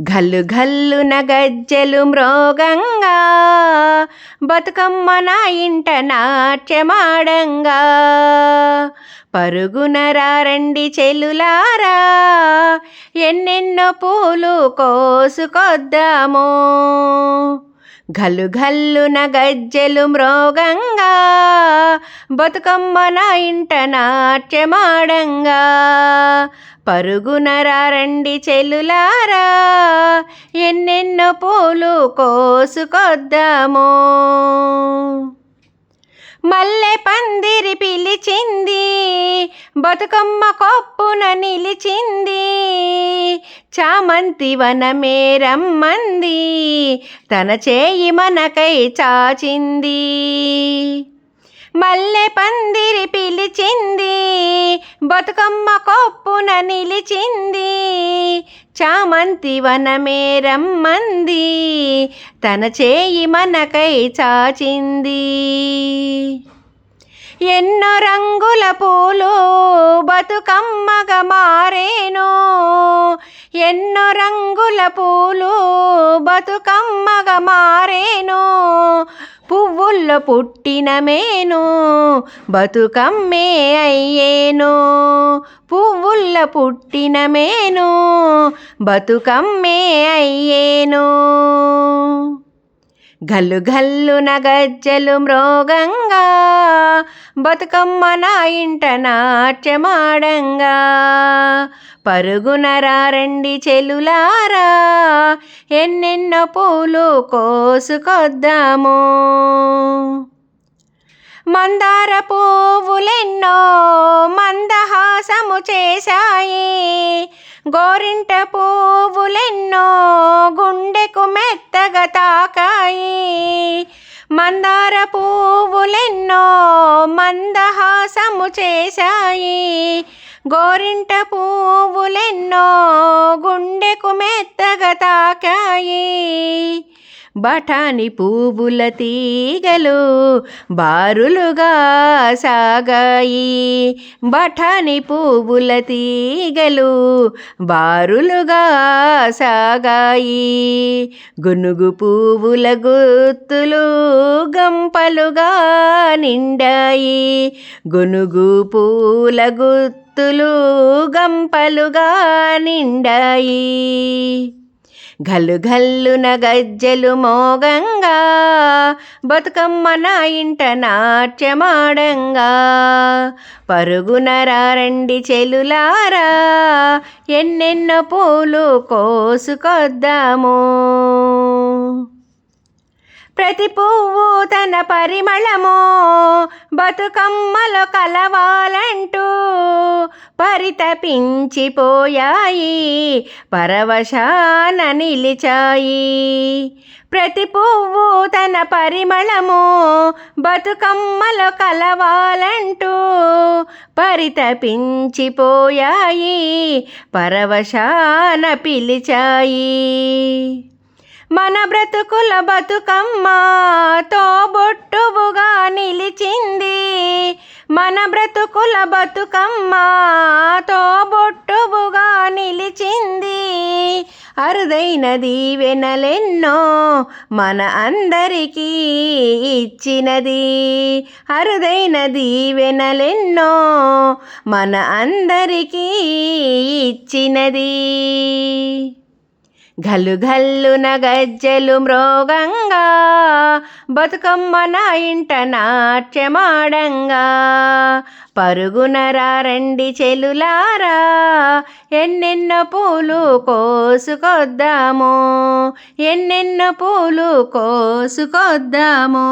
గల్లు గల్లున గజ్జెలు మ్రోగంగా బతుకమ్మ నా ఇంట నాట్యమాడంగా. పరుగున రండి చెల్లులారా ఎన్నెన్నో పూలు కోసుకొద్దాము. గల్లున గజ్జెలు మ్రోగంగా బతుకమ్మ నా ఇంట నాట్యమాడంగా. పరుగున రండి చెల్లులారా ఎన్నెన్నో పూలు కోసుకొద్దాము. మల్లె పందిరి పిలిచింది బతుకమ్మ కొప్పున నిలిచింది. చామంతి వనమే రమ్మంది తన చేయి మనకై చాచింది. మల్లె పందిరి పిలిచింది బతుకమ్మ కొప్పున నిలిచింది. చామంతి వనమే రమ్మంది తన చేయి మనకై చాచింది. ఎన్నో రంగుల పూలు బతుకమ్మగా మారేను ఎన్నో రంగుల పూలు బతుకమ్మగా మారేను పువ్వుల్లో పుట్టిన మేను బతుకమ్మే అయ్యేను. పువ్వుల్ల పుట్టిన మేను బతుకమ్మే అయ్యేను. గల్లు గల్లున గజ్జలు మృగంగా బతుకమ్మ నా ఇంట నాట్యమాడంగా. పరుగున రండి చెలులారా ఎన్నెన్నో పూలు కోసుకొద్దాము. మందార పువ్వులెన్నో మందహాసము చేశాయి గోరింట పువ్వులెన్నో గుండెకు మెత్తగా తాకాయి. మందార పువ్వులెన్నో మందహాసము చేశాయి. గోరింట పువ్వులెన్నో గుండెకు మెత్తగా తాకాయి. బఠాని పువ్వుల తీగలు బారులుగా సాగాయి. బఠాని పువ్వుల తీగలు బారులుగా సాగాయి. గునుగు పువ్వుల గుత్తులు గంపలుగా నిండాయి. గునుగు పూల గుత్తులు గంపలుగా నిండాయి. గల్లున గజ్జలు మోగంగా బతుకమ్మ నా ఇంట నాట్యమాడంగా. పరుగున రండి చెలులారా ఎన్నెన్నో పూలు కోసుకొద్దాము. ప్రతి పువ్వు తన పరిమళము బతుకమ్మలో కలవాలంటూ పరితపించిపోయాయి పరవశాన నిలిచాయి. ప్రతి పువ్వు తన పరిమళము బతుకమ్మలో కలవాలంటూ పరితపించిపోయాయి పరవశాన పిలిచాయి. మన బ్రతుకుల బతుకమ్మ తోబొట్టువుగా నిలిచింది మన బ్రతుకుల బతుకమ్మ తోబొట్టువుగా నిలిచింది. అరుదైన దీవెనలెన్నో మన అందరికీ ఇచ్చినది. అరుదైన దీవెనలెన్నో మన అందరికీ ఇచ్చినది. గల్లున గజ్జెలు మ్రోగంగా బతుకమ్మ నా ఇంట నాట్యమాడంగా. పరుగునరా రండి చెలులారా ఎన్నెన్నో పూలు కోసుకొద్దాము ఎన్నెన్నో పూలు కోసుకొద్దాము.